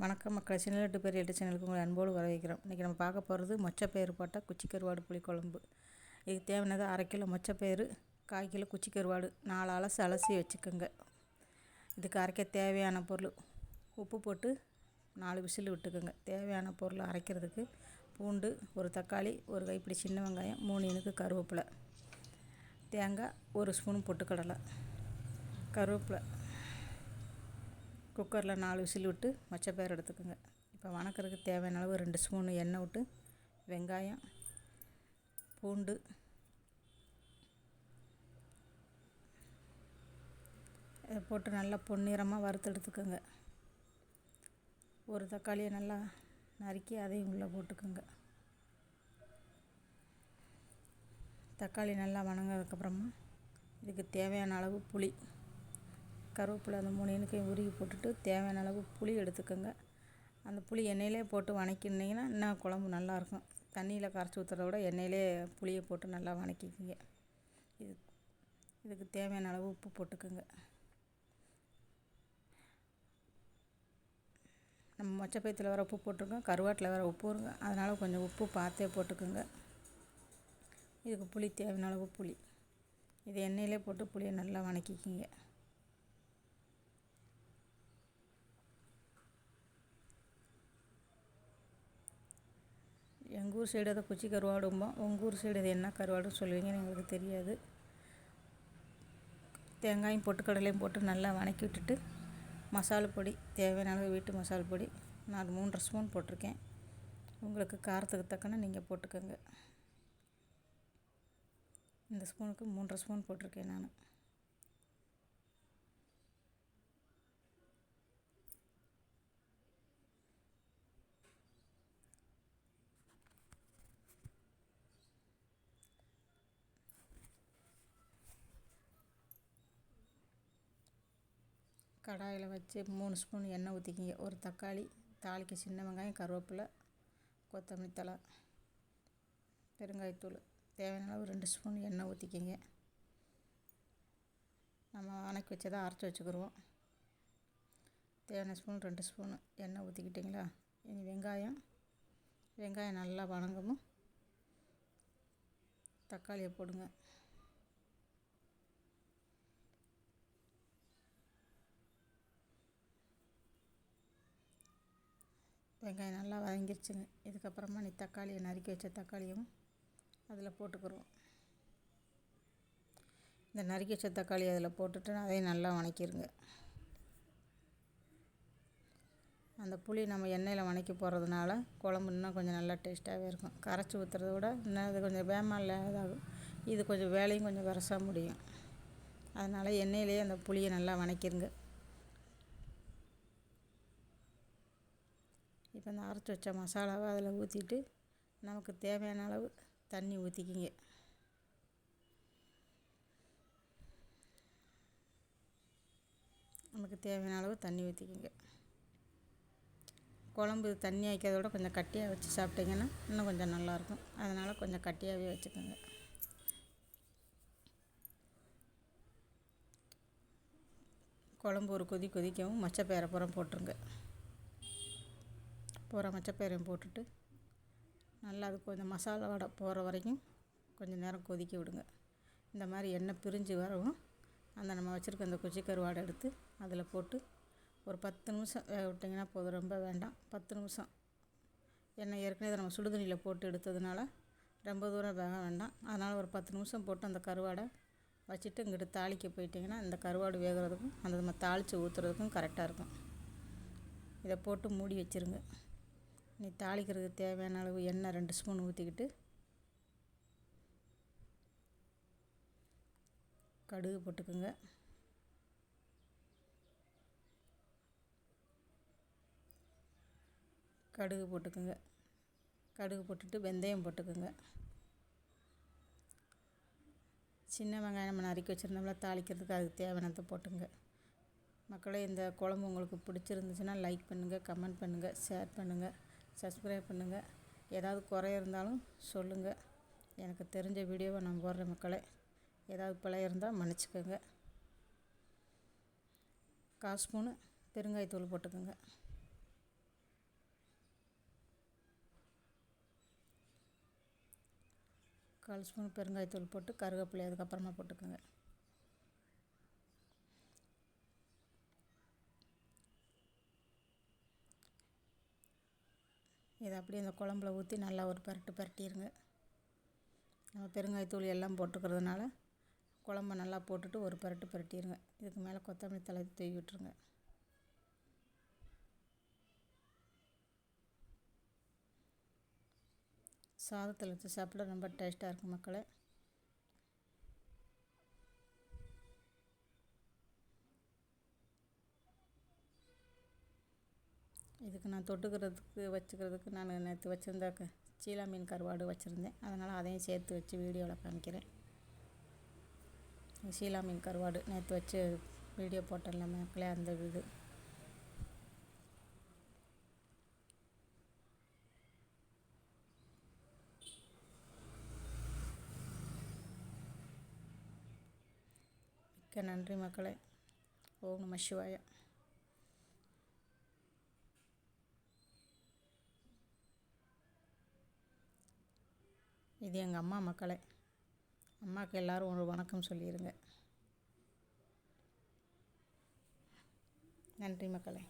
வணக்கம் மக்கள். சின்ன எட்டு பேர் எட்டு சேனலுக்கு உங்களை அன்போடு வரவேற்கிறோம். இன்றைக்கி நம்ம பார்க்க போகிறது மொச்சப்பயிறு போட்டால் குச்சி கருவாடு புளிக்குழம்பு. இதுக்கு தேவையானது அரை கிலோ மொச்சப்பயிறு கால் கிலோ குச்சி கருவாடு நாலு அலசி அலசி வச்சுக்கோங்க. இதுக்கு அரைக்க தேவையான பொருள் உப்பு போட்டு நாலு விசில் விட்டுக்கோங்க. தேவையான பொருள் அரைக்கிறதுக்கு பூண்டு ஒரு தக்காளி ஒரு கைப்பிடி சின்ன வெங்காயம் மூணு இனுக்கு கருவேப்பிலை தேங்காய் ஒரு ஸ்பூன் பொட்டுக்கடலை. கருவேப்பிலை குக்கரில் நாலு விசில் விட்டு மொச்சப்பயிர் எடுத்துக்கோங்க. இப்போ வணக்கிறதுக்கு தேவையான அளவு ரெண்டு ஸ்பூனு எண்ணெய் விட்டு வெங்காயம் பூண்டு இதை போட்டு நல்லா பொன்னிறமாக வறுத்து எடுத்துக்கோங்க. ஒரு தக்காளியை நல்லா நறுக்கி அதையும் உள்ளே போட்டுக்கோங்க. தக்காளி நல்லா வணங்கிறதுக்கப்புறமா இதுக்கு தேவையான அளவு புளி. கருவேப்பிலை அந்த மூணு இனுக்கையும் உருகி போட்டுட்டு தேவையான அளவு புளி எடுத்துக்கோங்க. அந்த புளி எண்ணெயிலே போட்டு வணக்கினீங்கன்னா இன்னும் குழம்பு நல்லாயிருக்கும். தண்ணியில் கரைச்சி ஊற்றுறத விட எண்ணெயிலே புளியை போட்டு நல்லா வணக்கிக்கிங்க. இது இதுக்கு தேவையான அளவு உப்பு போட்டுக்கோங்க. நம்ம மொச்சப்பயத்தில் வேறு உப்பு போட்டிருக்கோம். கருவாட்டில் வேறு உப்பு வருங்க அதனால் கொஞ்சம் உப்பு பார்த்தே போட்டுக்கோங்க. இதுக்கு புளி தேவையான அளவு புளி. இது எண்ணெயிலே போட்டு புளியை நல்லா வணக்கிக்கிங்க. எங்கள் ஊர் சைடு அதை குச்சி கருவாடும்போம் உங்கள் ஊர் சைடு அது என்ன கருவாடுன்னு சொல்லுவீங்கன்னு எங்களுக்கு தெரியாது. தேங்காயும் பொட்டுக்கடலையும் போட்டு நல்லா வணக்கி விட்டுட்டு மசாலா பொடி தேவையான அளவு வீட்டு மசாலா பொடி நான் மூன்றரை ஸ்பூன் போட்டிருக்கேன். உங்களுக்கு காரத்துக்கு தக்கன நீங்கள் போட்டுக்கோங்க. இந்த ஸ்பூனுக்கு மூன்றரை ஸ்பூன் போட்டிருக்கேன் நான். கடாயில் வச்சு மூணு ஸ்பூன் எண்ணெய் ஊற்றிக்கிங்க ஒரு தக்காளி தாளிக்க சின்ன வெங்காயம் கருவேப்பிலை கொத்தமல்லி தழை பெருங்காயத்தூள். தேவையான அளவு ரெண்டு ஸ்பூன் எண்ணெய் ஊற்றிக்கிங்க நம்ம வணக்கி வச்சதை அரைச்சி வச்சுக்கிடுவோம் தேவையான ஸ்பூன் ரெண்டு ஸ்பூன் எண்ணெய் ஊற்றிக்கிட்டிங்களா இனி வெங்காயம். வெங்காயம் நல்லா வணங்கமும் தக்காளியை போடுங்க. வெங்காயம் நல்லா வதங்கிருச்சுங்க. இதுக்கப்புறமா நீ தக்காளியை நறுக்கி வச்ச தக்காளியும் அதில் போட்டுக்கிறோம். இந்த நறுக்கி வச்ச தக்காளி அதில் போட்டுட்டு அதையும் நல்லா வணக்கிடுங்க அந்த புளி நம்ம எண்ணெயில் வணக்கி போகிறதுனால குழம்பு இன்னும் கொஞ்சம் நல்லா டேஸ்ட்டாகவே இருக்கும். கரைச்சி ஊற்றுறத விட இன்னும் அது கொஞ்சம் வேமால் இதாகும் இது கொஞ்சம் வேலையும் கொஞ்சம் விரச முடியும். அதனால் எண்ணெயிலேயே அந்த புளியை நல்லா வணக்கிடுங்க இப்போ இந்த அரைச்சி வச்ச மசாலாவை அதில் ஊற்றிட்டு நமக்கு தேவையான அளவு தண்ணி ஊற்றிக்கிங்க. நமக்கு தேவையான அளவு தண்ணி ஊற்றிக்கிங்க. குழம்பு தண்ணி வைக்கிறத விட கொஞ்சம் கட்டியாக வச்சு சாப்பிட்டிங்கன்னா இன்னும் கொஞ்சம் நல்லாயிருக்கும். அதனால் கொஞ்சம் கட்டியாகவே வச்சுக்கோங்க. குழம்பு ஒரு கொதி கொதிக்கவும் மச்சப்பேரப்புறம் புறம் போட்டுருங்க. பூரா மச்சப்பயிரையும் போட்டுட்டு நல்லா அது கொஞ்சம் மசாலா வடை போகிற வரைக்கும் கொஞ்சம் நேரம் கொதிக்க விடுங்க. இந்த மாதிரி எண்ணெய் பிரிஞ்சு வரவும் அந்த நம்ம வச்சுருக்க அந்த குச்சி கருவாடை எடுத்து அதில் போட்டு ஒரு பத்து நிமிஷம் வேக விட்டிங்கன்னா போதும். ரொம்ப வேண்டாம். பத்து நிமிஷம். எண்ணெய் ஏற்கனவே நம்ம சுடுதண்ணியில் போட்டு எடுத்ததுனால ரொம்ப தூரம் வேக வேண்டாம். அதனால் ஒரு பத்து நிமிஷம் போட்டு அந்த கருவாடை வச்சுட்டு இங்கிட்டு தாளிக்க போயிட்டிங்கன்னா இந்த கருவாடு வேகிறதுக்கும் அந்த நம்ம தாளித்து ஊற்றுறதுக்கும் கரெக்டாக இருக்கும். இதை போட்டு மூடி வச்சுருங்க. நீ தாளிக்கிறதுக்கு தேவையான அளவு எண்ணெய் ரெண்டு ஸ்பூன் ஊற்றிக்கிட்டு கடுகு போட்டுக்குங்க. கடுகு போட்டுக்குங்க. கடுகு போட்டுட்டு வெந்தயம் போட்டுக்குங்க. சின்ன வெங்காயம் நம்ம நறுக்கி வச்சுருந்தோம்ல தாளிக்கிறதுக்கு அதுக்கு தேவையானதை போட்டுங்க. மக்களே இந்த குழம்பு உங்களுக்கு பிடிச்சிருந்துச்சுன்னா லைக் பண்ணுங்கள் கமெண்ட் பண்ணுங்கள் ஷேர் பண்ணுங்கள் சப்ஸ்கிரைப் பண்ணுங்கள் ஏதாவது குறை இருந்தாலும் சொல்லுங்கள் எனக்கு தெரிஞ்ச வீடியோவை நான் போடுறேன் மக்களே. ஏதாவது பிழை இருந்தால் மன்னிச்சிக்கோங்க. கால் ஸ்பூனு பெருங்காயத்தூள் போட்டுக்கோங்க. கால் ஸ்பூன் பெருங்காயத்தூள் போட்டு கருவேப்பிலை அதுக்கப்புறமா போட்டுக்கோங்க. இதை அப்படியே அந்த குழம்புல ஊற்றி நல்லா ஒரு பரட்டு பரட்டிடுங்க நம்ம பெருங்காயத்தூள் எல்லாம் போட்டுக்கிறதுனால குழம்ப நல்லா போட்டுட்டு ஒரு பரட்டு பரட்டிடுங்க இதுக்கு மேலே கொத்தமல்லி தழை தூவி விட்டுருங்க. சாதத்தில் வச்சு சாப்பிட ரொம்ப டேஸ்ட்டாக இருக்கும் மக்களே. இதுக்கு நான் தொட்டுக்கிறதுக்கு வச்சுக்கிறதுக்கு நான் நேற்று வச்சுருந்த க சீலா மீன் கருவாடு வச்சுருந்தேன். அதனால் அதையும் சேர்த்து வச்சு வீடியோவில் காமிக்கிறேன். சீலா மீன் கருவாடு நேற்று வச்சு வீடியோ போட்டேன்ல மக்களே அந்த இது. மிக்க நன்றி மக்களே. ஓம் நம சிவாயா. இது எங்கள் அம்மா மக்களே. அம்மாவுக்கு எல்லோரும் ஒரு வணக்கம் சொல்லிடுங்க நன்றி மக்களே.